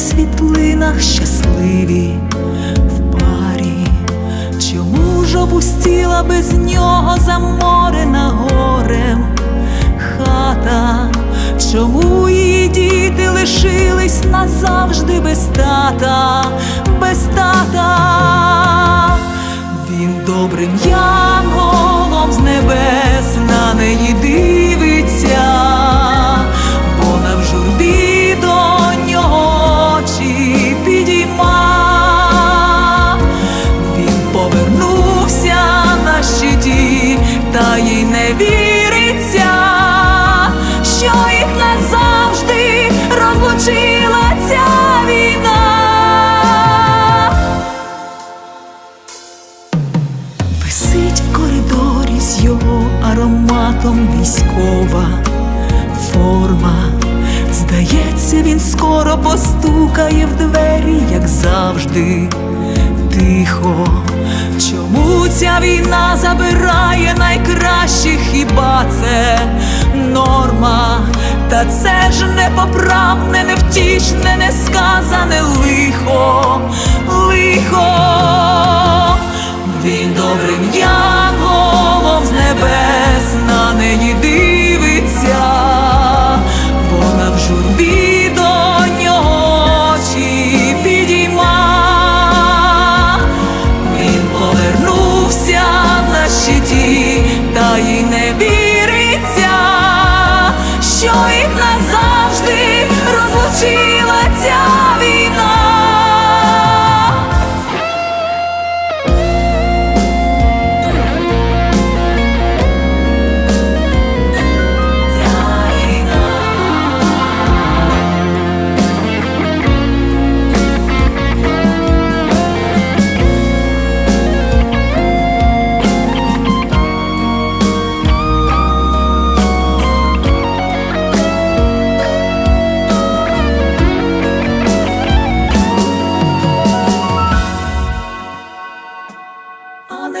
світлинах щасливі в парі. Чому ж опустіла без нього заморена горем хата? Чому її діти лишились назавжди без тата, Висить в коридорі з його ароматом військова форма. Здається, він скоро постукає в двері, як завжди, тихо. Чому ця війна забирає найкращих, хіба це норма? Та це ж непоправне, невтішне, несказане лихо, лихо.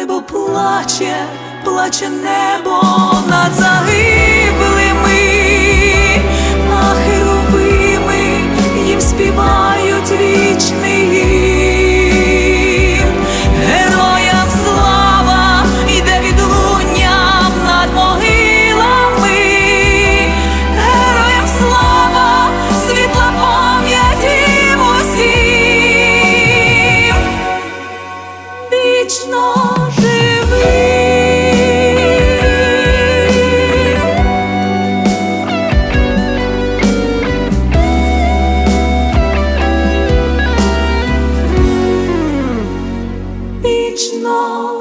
Небо плаче, плаче небо над загиблими, а херовими їм співають вічний. Героям слава йде відлунням над могилами, героям слава, світла пам'ять їм усім. Вічно Живий.